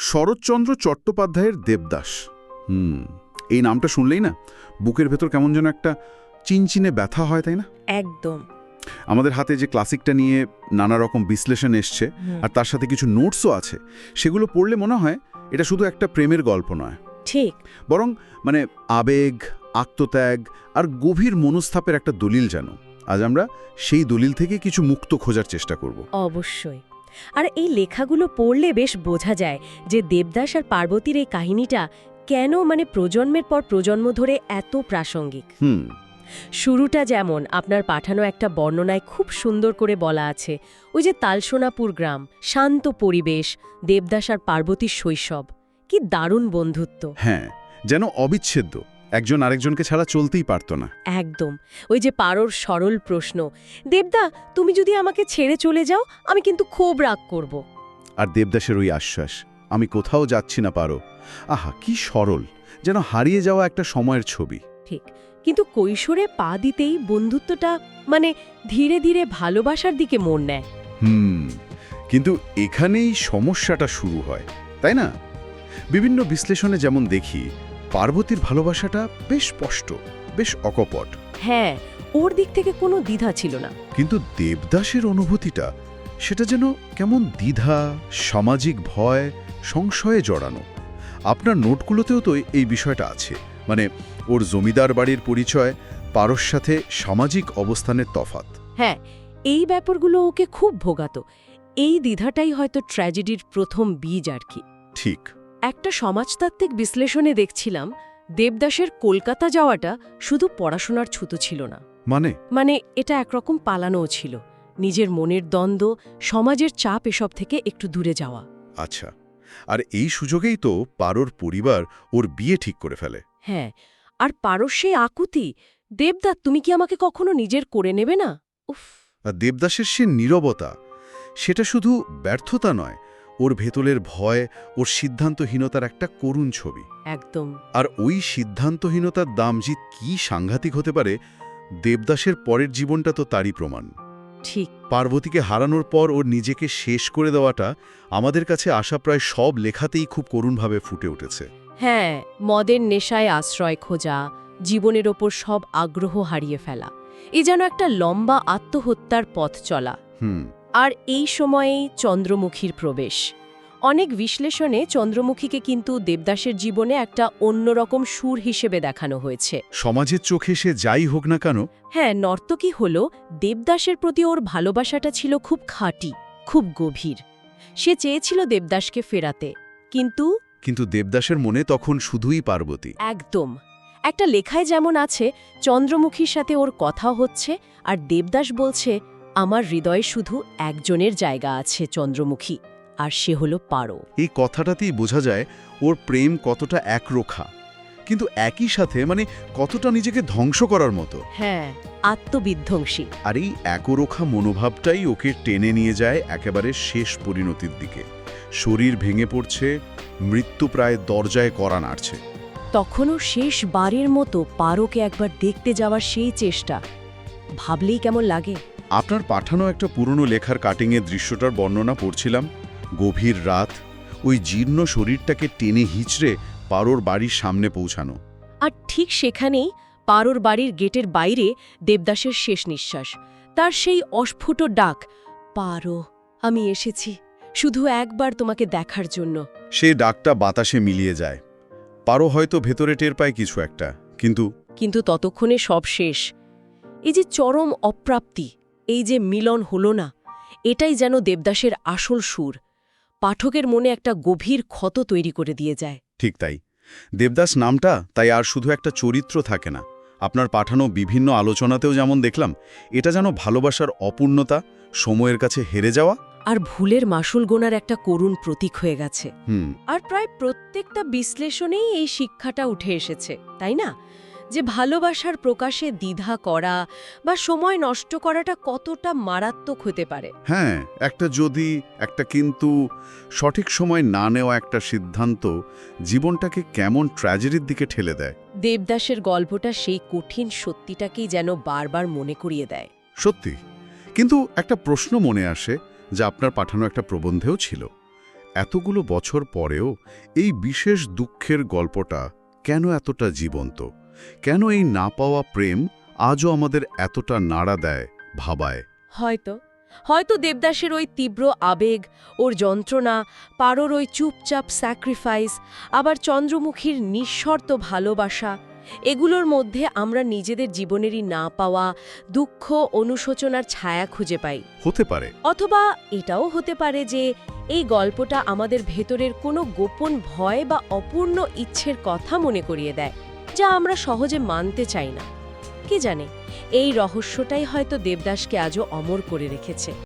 শরৎচন্দ্র চট্টোপাধ্যায়ের দেবদাস। হুম এই নামটা শুনলেই না বুকের ভেতর কেমন যেন একটা চিনচিনে ব্যথা হয় তাই না? একদম। আমাদের হাতে যে ক্লাসিকটা নিয়ে নানা রকম বিশ্লেষণ এসছে আর তার সাথে কিছু নোটসও আছে সেগুলো পড়লে মনে হয় এটা শুধু একটা প্রেমের গল্প নয়। ঠিক। বরং মানে আবেগ আত্মত্যাগ আর গভীর মনস্থাপের একটা দলিল যেন। আজ আমরা সেই দলিল থেকে কিছু মুক্ত খোঁজার চেষ্টা করব। অবশ্যই। আর এই লেখাগুলো পড়লে বেশ বোঝা যায় যে দেবদাস আর পার্বতীর এই কাহিনীটা কেন মানে প্রজন্মের পর প্রজন্ম ধরে এত প্রাসঙ্গিক। হুম। শুরুটা যেমন আপনার পাঠানো একটা বর্ণনায় খুব সুন্দর করে বলা আছে ওই যে তালসোনাপুর গ্রাম শান্ত পরিবেশ দেবদাস আর পার্বতীর শৈশব কি দারুণ বন্ধুত্ব। হ্যাঁ যেন অবিচ্ছেদ্য। একজন আরেকজনকে ছাড়া চলতেই পারত না। একদম। ওই যে পারোর সরল প্রশ্ন দেবদা তুমি যদি আমাকে ছেড়ে চলে যাও আমি কিন্তু খুব রাগ করব। আর দেবদাসের ওই আশ্বাস আমি কোথাও যাচ্ছি না পারো। আহা কি সরল যেন হারিয়ে যাওয়া একটা সময়ের ছবি। ঠিক কিন্তু কৈশোরে পা দিতেই বন্ধুত্বটা মানে ধীরে ধীরে ভালোবাসার দিকে মন নেয়। হুম কিন্তু এখানেই সমস্যাটা শুরু হয় তাই না? বিভিন্ন বিশ্লেষণে যেমন দেখি পার্বতীর ভালোবাসাটা বেশ স্পষ্ট বেশ অকপট। হ্যাঁ ওর দিক থেকে কোনো দ্বিধা ছিল না। কিন্তু দেবদাসের অনুভূতিটা সেটা যেন কেমন দ্বিধা সামাজিক ভয় সংশয়ে জড়ানো। আপনার নোটগুলোতেও তো এই বিষয়টা আছে। মানে ওর জমিদার বাড়ির পরিচয় পারস সাথে সামাজিক অবস্থানের তফাত হ্যাঁ এই ব্যাপারগুলো ওকে খুব ভোগাতো। এই দ্বিধাটাই হয়তো ট্র্যাজেডির প্রথম বীজ আর কি। ঠিক। একটা সমাজতাত্ত্বিক বিশ্লেষণে দেখছিলাম দেবদাসের কলকাতা যাওয়াটা শুধু পড়াশোনার ছুতো ছিল না। মানে? মানে এটা একরকম পালানোও ছিল। নিজের মনের দ্বন্দ্ব সমাজের চাপ এসব থেকে একটু দূরে যাওয়া। আচ্ছা আর এই সুযোগেই তো পারোর পরিবার ওর বিয়ে ঠিক করে ফেলে। হ্যাঁ আর পারস্যে আকুতি দেবদা তুমি কি আমাকে কখনো নিজের করে নেবে না? উফ। দেবদাসের সে নীরবতা সেটা শুধু ব্যর্থতা নয় ওর ভেতরের ভয় ওর সিদ্ধান্তহীনতার একটা করুণ ছবি। একদম। আর ওই সিদ্ধান্তহীনতার দাম যে কী সাংঘাতিক হতে পারে দেবদাসের পরের জীবনটা তো তারই প্রমাণ। ঠিক। পার্বতীকে হারানোর পর ওর নিজেকে শেষ করে দেওয়াটা আমাদের কাছে আসা প্রায় সব লেখাতেই খুব করুণভাবে ফুটে উঠেছে। হ্যাঁ মদের নেশায় আশ্রয় খোঁজা জীবনের ওপর সব আগ্রহ হারিয়ে ফেলা। এ যেন একটা লম্বা আত্মহত্যার পথ চলা। হুম। আর এই সময়েই চন্দ্রমুখীর প্রবেশ। অনেক বিশ্লেষণে চন্দ্রমুখীকে কিন্তু দেবদাসের জীবনে একটা অন্যরকম সুর হিসেবে দেখানো হয়েছে। সমাজের চোখে সে যাই হোক না কেন হ্যাঁ নর্তকী হল দেবদাসের প্রতি ওর ভালোবাসাটা ছিল খুব খাঁটি খুব গভীর। সে চেয়েছিল দেবদাসকে ফেরাতে কিন্তু কিন্তু দেবদাসের মনে তখন শুধুই পার্বতী। একদম। একটা লেখায় যেমন আছে চন্দ্রমুখীর সাথে ওর কথা হচ্ছে আর দেবদাস বলছে আমার হৃদয়ে শুধু একজনের জায়গা আছে চন্দ্রমুখী আর সে হলো পারো। এই কথাটাতেই বোঝা যায় ওর প্রেম কতটা একরোখা। কিন্তু একই সাথে মানে কতটা নিজেকে ধ্বংস করার মতো। হ্যাঁ আত্মবিধ্বংসী। আর এই একরোখা মনোভাবটাই ওকে টেনে নিয়ে যায় একেবারে শেষ পরিণতির দিকে। শরীর ভেঙে পড়ছে মৃত্যু প্রায় দরজায় করা নাড়ছে। তখনও শেষ বারের মতো পারোকে একবার দেখতে যাওয়ার সেই চেষ্টা ভাবলেই কেমন লাগে। আপনার পাঠানো একটা পুরনো লেখার কাটিংয়ের দৃশ্যটার বর্ণনা পড়ছিলাম। গভীর রাত ওই জীর্ণ শরীরটাকে টেনে হিচড়ে পারোর বাড়ির সামনে পৌঁছানো। আর ঠিক সেখানেই পারোর বাড়ির গেটের বাইরে দেবদাসের শেষ নিঃশ্বাস। তার সেই অস্ফুট ডাক পারো আমি এসেছি। শুধু একবার তোমাকে দেখার জন্য। সে ডাকটা বাতাসে মিলিয়ে যায়। পারো হয়তো ভেতরে টের পায় কিছু একটা কিন্তু কিন্তু ততক্ষণে সব শেষ। এই যে চরম অপ্রাপ্তি এই যে মিলন হলো না এটাই যেন দেবদাসের আসল সুর। পাঠকের মনে একটা গভীর ক্ষত তৈরি করে দিয়ে যায়। ঠিক তাই। দেবদাস নামটা তাই আর শুধু একটা চরিত্র থাকে না। আপনার পাঠানো বিভিন্ন আলোচনাতেও যেমন দেখলাম এটা যেন ভালোবাসার অপূর্ণতা সময়ের কাছে হেরে যাওয়া। আর ভুলের মাসুল গোনার একটা করুণ প্রতীক হয়ে গেছে। হুম। আর প্রায় প্রত্যেকটা বিশ্লেষণেই এই শিক্ষাটা উঠে এসেছে তাই না? যে ভালোবাসার প্রকাশে দ্বিধা করা বা সময় নষ্ট করাটা কতটা মারাত্মক হতে পারে। হ্যাঁ একটা যদি একটা কিন্তু সঠিক সময় না নেওয়া একটা সিদ্ধান্ত জীবনটাকে কেমন ট্র্যাজেডির দিকে ঠেলে দেয়। দেবদাসের গল্পটা সেই কঠিন সত্যিটাকেই যেন বারবার মনে করিয়ে দেয়। সত্যি কিন্তু একটা প্রশ্ন মনে আসে যা আপনার পাঠানো একটা প্রবন্ধেও ছিল। এতগুলো বছর পরেও এই বিশেষ দুঃখের গল্পটা কেন এতটা জীবন্ত? কেন এই না পাওয়া প্রেম আজও আমাদের এতটা নাড়া দেয় ভাবায়? হয়তো। হয়তো দেবদাসের ওই তীব্র আবেগ ওর যন্ত্রণা পারোর ওই চুপচাপ স্যাক্রিফাইস আবার চন্দ্রমুখীর নিঃশর্ত ভালোবাসা এগুলোর মধ্যে আমরা নিজেদের জীবনেরই না পাওয়া দুঃখ অনুশোচনার ছায়া খুঁজে পাই। হতে পারে। অথবা এটাও হতে পারে যে এই গল্পটা আমাদের ভেতরের কোনো গোপন ভয় বা অপূর্ণ ইচ্ছের কথা মনে করিয়ে দেয়। যা আমরা সহজে মানতে চাই না। কি জানে, এই রহস্যটাই হয়তো দেবদাসকে আজও অমর করে রেখেছে।